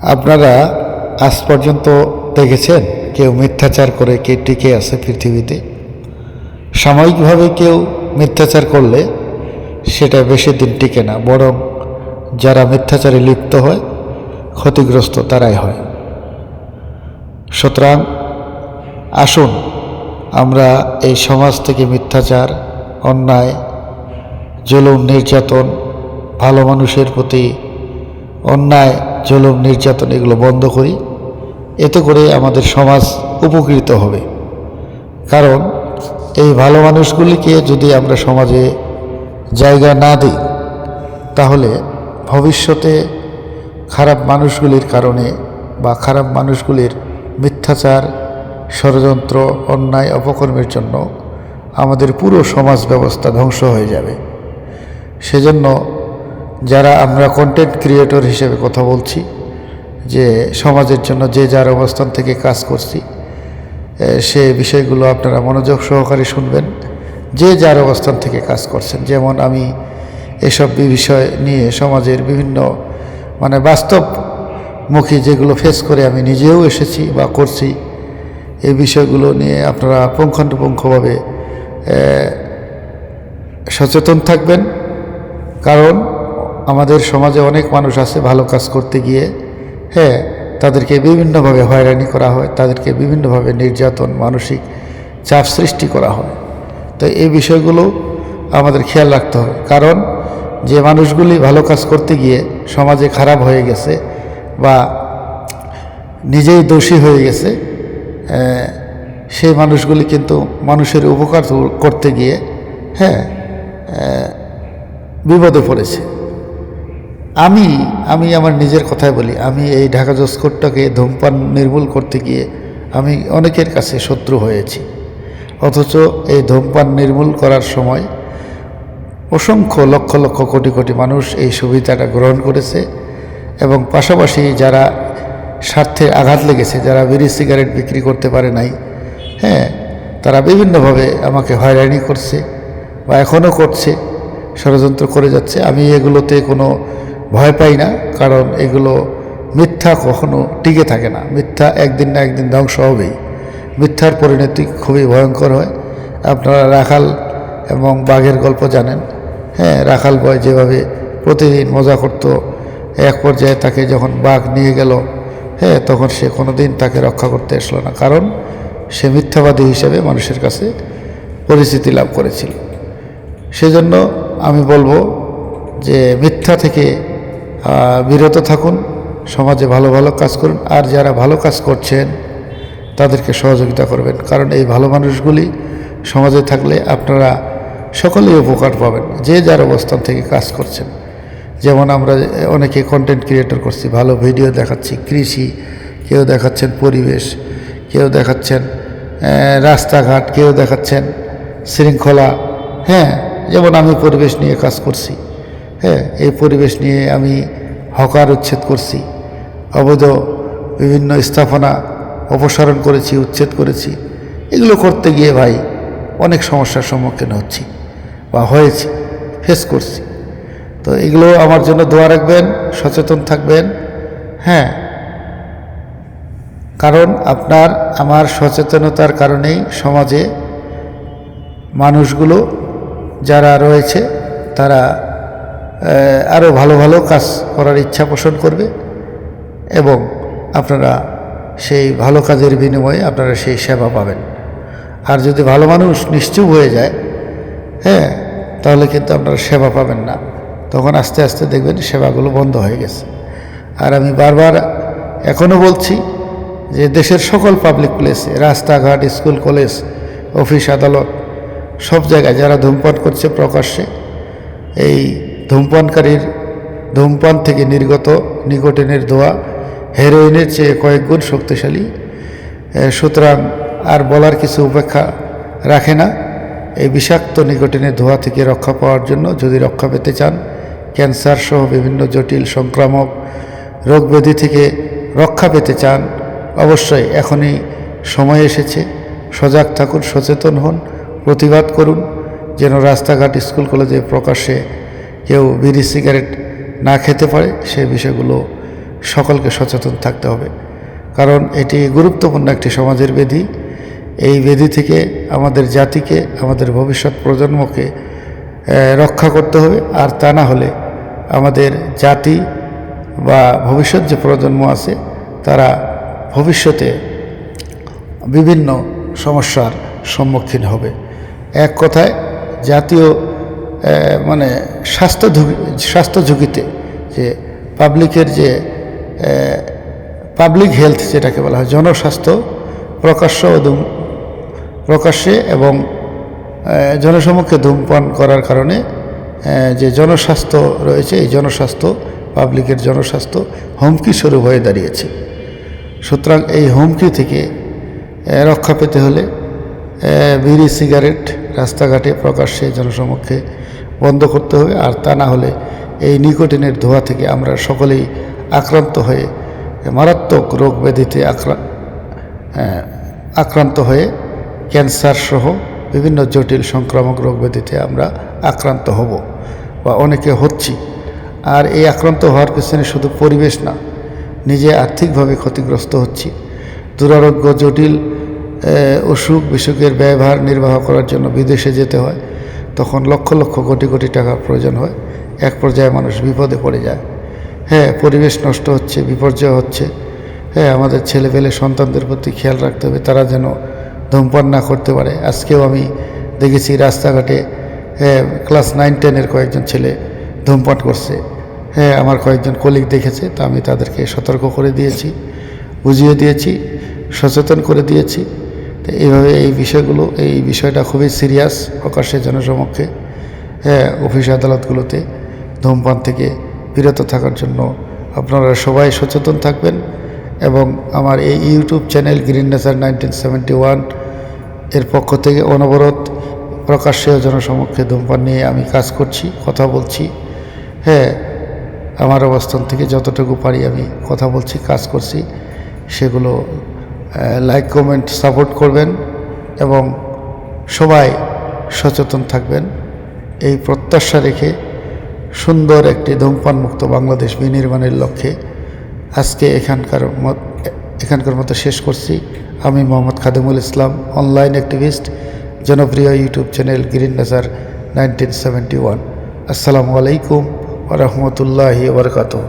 আপনারা আজ পর্যন্ত দেখেছেন কেউ মিথ্যাচার করে কে টিকে আছে পৃথিবীতে? সাময়িকভাবে কেউ মিথ্যাচার করলে সেটা বেশি দিন টিকে না, বরং যারা মিথ্যাচারে লিপ্ত হয়, ক্ষতিগ্রস্ত তারাই হয়। সুতরাং আসুন আমরা এই সমাজ থেকে মিথ্যাচার, অন্যায়, জুলুম, নির্যাতন, ভালো মানুষের প্রতি অন্যায় জুলুম, নির্যাতন এগুলো বন্ধ করি। এতে করে আমাদের সমাজ উপকৃত হবে। কারণ এই ভালো মানুষগুলিকে যদি আমরা সমাজে জায়গা না দিই, তাহলে ভবিষ্যতে খারাপ মানুষগুলির কারণে বা খারাপ মানুষগুলির মিথ্যাচার, ষড়যন্ত্র, অন্যায়, অপকর্মের জন্য আমাদের পুরো সমাজ ব্যবস্থা ধ্বংস হয়ে যাবে। সেজন্য যারা আমরা কন্টেন্ট ক্রিয়েটর হিসেবে কথা বলছি, যে সমাজের জন্য যে যার অবস্থান থেকে কাজ করছি সে বিষয়গুলো আপনারা মনোযোগ সহকারে শুনবেন, যে যার অবস্থান থেকে কাজ করছেন। যেমন আমি এসব বিষয় নিয়ে সমাজের বিভিন্ন মানে বাস্তবমুখী যেগুলো ফেস করে আমি নিজেও এসেছি বা করছি, এই বিষয়গুলো নিয়ে আপনারা পুঙ্খানুপুঙ্খভাবে সচেতন থাকবেন। কারণ আমাদের সমাজে অনেক মানুষ আছে ভালো কাজ করতে গিয়ে হ্যাঁ তাদেরকে বিভিন্নভাবে হয়রানি করা হয়, তাদেরকে বিভিন্নভাবে নির্যাতন, মানসিক চাপ সৃষ্টি করা হয়। তো এই বিষয়গুলো আমাদের খেয়াল রাখতে হবে। কারণ যে মানুষগুলি ভালো কাজ করতে গিয়ে সমাজে খারাপ হয়ে গেছে বা নিজেই দোষী হয়ে গেছে সেই মানুষগুলি কিন্তু মানুষের উপকার করতে গিয়ে হ্যাঁ বিপদে পড়েছে। আমি আমি আমার নিজের কথাই বলি, আমি এই ঢাকা জসকোটটাকে ধূমপান নির্মূল করতে গিয়ে আমি অনেকের কাছে শত্রু হয়েছি। অথচ এই ধূমপান নির্মূল করার সময় অসংখ্য লক্ষ লক্ষ কোটি কোটি মানুষ এই সুবিধাটা গ্রহণ করেছে এবং পাশাপাশি যারা স্বার্থে আঘাত লেগেছে, যারা বিড়ি সিগারেট বিক্রি করতে পারে নাই হ্যাঁ তারা বিভিন্নভাবে আমাকে হয়রানি করছে বা এখনও করছে, ষড়যন্ত্র করে যাচ্ছে। আমি এগুলোতে কোনো ভয় পাই না, কারণ এগুলো মিথ্যা কখনো টিকে থাকে না। মিথ্যা একদিন না একদিন ধ্বংস হবেই। মিথ্যার পরিণতি খুবই ভয়ঙ্কর হয়। আপনারা রাখাল এবং বাঘের গল্প জানেন। হ্যাঁ রাখাল বয় যেভাবে প্রতিদিন মজা করত, এক পর্যায়ে তাকে যখন বাঘ নিয়ে গেল হ্যাঁ তখন সে কোনো দিন তাকে রক্ষা করতে আসলো না, কারণ সে মিথ্যাবাদী হিসেবে মানুষের কাছে পরিচিতি লাভ করেছিল। সেজন্য আমি বলব যে মিথ্যা থেকে বিরত থাকুন, সমাজে ভালো ভালো কাজ করুন, আর যারা ভালো কাজ করছেন, তাদেরকে সহযোগিতা করবেন। কারণ এই ভালো মানুষগুলি সমাজে থাকলে আপনারা সকলেই উপকার পাবেন, যে যার অবস্থান থেকে কাজ করছেন। যেমন আমরা অনেকে কন্টেন্ট ক্রিয়েটর করছি, ভালো ভিডিও দেখাচ্ছি, কৃষি, কেউ দেখাচ্ছেন পরিবেশ, কেউ দেখাচ্ছেন রাস্তাঘাট, কেউ দেখাচ্ছেন শৃঙ্খলা। হ্যাঁ যেমন আমি পরিবেশ নিয়ে কাজ করছি। হ্যাঁ এই পরিবেশ নিয়ে আমি হকার উচ্ছেদ করছি। অবৈধ বিভিন্ন স্থাপনা অপসারণ করেছি, উচ্ছেদ করেছি। এগুলো করতে গিয়ে ভাই অনেক সমস্যার সম্মুখীন হচ্ছি বা হয়েছি ফেস করছি। তো এগুলো আমার জন্য দোয়া রাখবেন, সচেতন থাকবেন। হ্যাঁ কারণ আপনার, আমার সচেতনতার কারণেই সমাজে মানুষগুলো যারা রয়েছে, তারা আরও ভালো ভালো কাজ করার ইচ্ছা পোষণ করবে এবং আপনারা সেই ভালো কাজের বিনিময়ে আপনারা সেই সেবা পাবেন। আর যদি ভালো মানুষ নিশ্চুপ হয়ে যায় হ্যাঁ তাহলে কিন্তু আপনারা সেবা পাবেন না। তখন আস্তে আস্তে দেখবেন সেবাগুলো বন্ধ হয়ে গেছে। আর আমি বারবার এখনও বলছি যে দেশের সকল পাবলিক প্লেসে রাস্তাঘাট স্কুল কলেজ অফিস আদালত, সব জায়গায় যারা ধূমপান করছে প্রকাশ্যে, এই ধূমপানকারীর ধূমপান থেকে নির্গত নিকোটিনের ধোয়া হেরোইনের চেয়ে কয়েক গুণ শক্তিশালী। সুতরাং আর বলার কিছু উপেক্ষা রাখে না। এই বিষাক্ত নিকোটিনের ধোয়া থেকে রক্ষা পাওয়ার জন্য যদি রক্ষা পেতে চান, ক্যান্সার সহ বিভিন্ন জটিল সংক্রামক রোগ ব্যাধি থেকে রক্ষা পেতে চান, অবশ্যই এখনই সময় এসেছে। সজাগ থাকুন, সচেতন হন, প্রতিবাদ করুন, যেন রাস্তাঘাট, স্কুল কলেজে প্রকাশ্যে কেউ বিড়ি, সিগারেট না খেতে পারে সে বিষয়গুলো সকলকে সচেতন থাকতে হবে। কারণ এটি গুরুত্বপূর্ণ একটি সমাজের বেধি এই বেধি থেকে আমাদের জাতিকে, আমাদের ভবিষ্যৎ প্রজন্মকে রক্ষা করতে হবে। আর তা না হলে আমাদের জাতি বা ভবিষ্যৎ যে প্রজন্ম আছে, তারা ভবিষ্যতে বিভিন্ন সমস্যার সম্মুখীন হবে। এক কথায়, জাতীয় মানে স্বাস্থ্য স্বাস্থ্য ঝুঁকিতে যে পাবলিকের যে পাবলিক হেলথ যেটাকে বলা হয়, জনস্বাস্থ্য প্রকাশ্য ধূম- প্রকাশ্যে এবং জনসমক্ষে ধূমপান করার কারণে যে জনস্বাস্থ্য রয়েছে, এই জনস্বাস্থ্য, পাবলিকের জনস্বাস্থ্য হুমকি স্বরূপ হয়ে দাঁড়িয়েছে। সুতরাং এই হুমকি থেকে রক্ষা পেতে হলে বিড়ি, সিগারেট রাস্তাঘাটে প্রকাশ্যে জনসমক্ষে বন্ধ করতে হবে। আর তা না হলে এই নিকোটিনের ধোঁয়া থেকে আমরা সকলেই আক্রান্ত হয়ে, মারাত্মক রোগ ব্যাধিতে আক্রা আক্রান্ত হয়ে ক্যান্সার সহ বিভিন্ন জটিল সংক্রামক রোগ ব্যাধিতে আমরা আক্রান্ত হব বা অনেকে হচ্ছি। আর এই আক্রান্ত হওয়ার পেছনে শুধু পরিবেশ না, নিজে আর্থিকভাবে ক্ষতিগ্রস্ত হচ্ছি। দুরারোগ্য জটিল অসুখ বিসুখের ব্যয়ভার নির্বাহ করার জন্য বিদেশে যেতে হয়, তখন লক্ষ লক্ষ কোটি কোটি টাকার প্রয়োজন হয়। এক পর্যায়ে মানুষ বিপদে পড়ে যায়। হ্যাঁ পরিবেশ নষ্ট হচ্ছে, বিপর্যয় হচ্ছে। হ্যাঁ আমাদের ছেলেপেলে সন্তানদের প্রতি খেয়াল রাখতে হবে, তারা যেন ধূমপান না করতে পারে। আজকেও আমি দেখেছি রাস্তাঘাটে হ্যাঁ ক্লাস নাইন, টেনের কয়েকজন ছেলে ধূমপান করছে। হ্যাঁ আমার কয়েকজন কলিগ দেখেছে, তা আমি তাদেরকে সতর্ক করে দিয়েছি, বুঝিয়ে দিয়েছি, সচেতন করে দিয়েছি। তো এইভাবে এই বিষয়গুলো, এই বিষয়টা খুবই সিরিয়াস প্রকাশ্যে জনসমক্ষে হ্যাঁ অফিস আদালতগুলোতে ধূমপান থেকে বিরত থাকার জন্য আপনারা সবাই সচেতন থাকবেন এবং আমার এই YouTube channel Green Nature nineteen seventy ওয়ানের পক্ষ থেকে অনবরত প্রকাশ্যে জনসমক্ষে ধূমপান নিয়ে আমি কাজ করছি, কথা বলছি হ্যাঁ আমার অবস্থান থেকে যতটুকু পারি আমি কথা বলছি, কাজ করছি, সেগুলো লাইক কমেন্ট সাপোর্ট করবেন এবং সবাই সচেতন থাকবেন। এই প্রত্যাশা রেখে সুন্দর একটি ধূমপানমুক্ত বাংলাদেশ বিনির্মাণের লক্ষ্যে আজকে এখানকার মত, এখানকার মতো শেষ করছি। আমি মোহাম্মদ খাদিমুল ইসলাম অনলাইন অ্যাক্টিভিস্ট জনপ্রিয় YouTube channel Green Nature nineteen seventy one. আসসালামু আলাইকুম ওরহমতুল্লাহি ওবরকাতুহ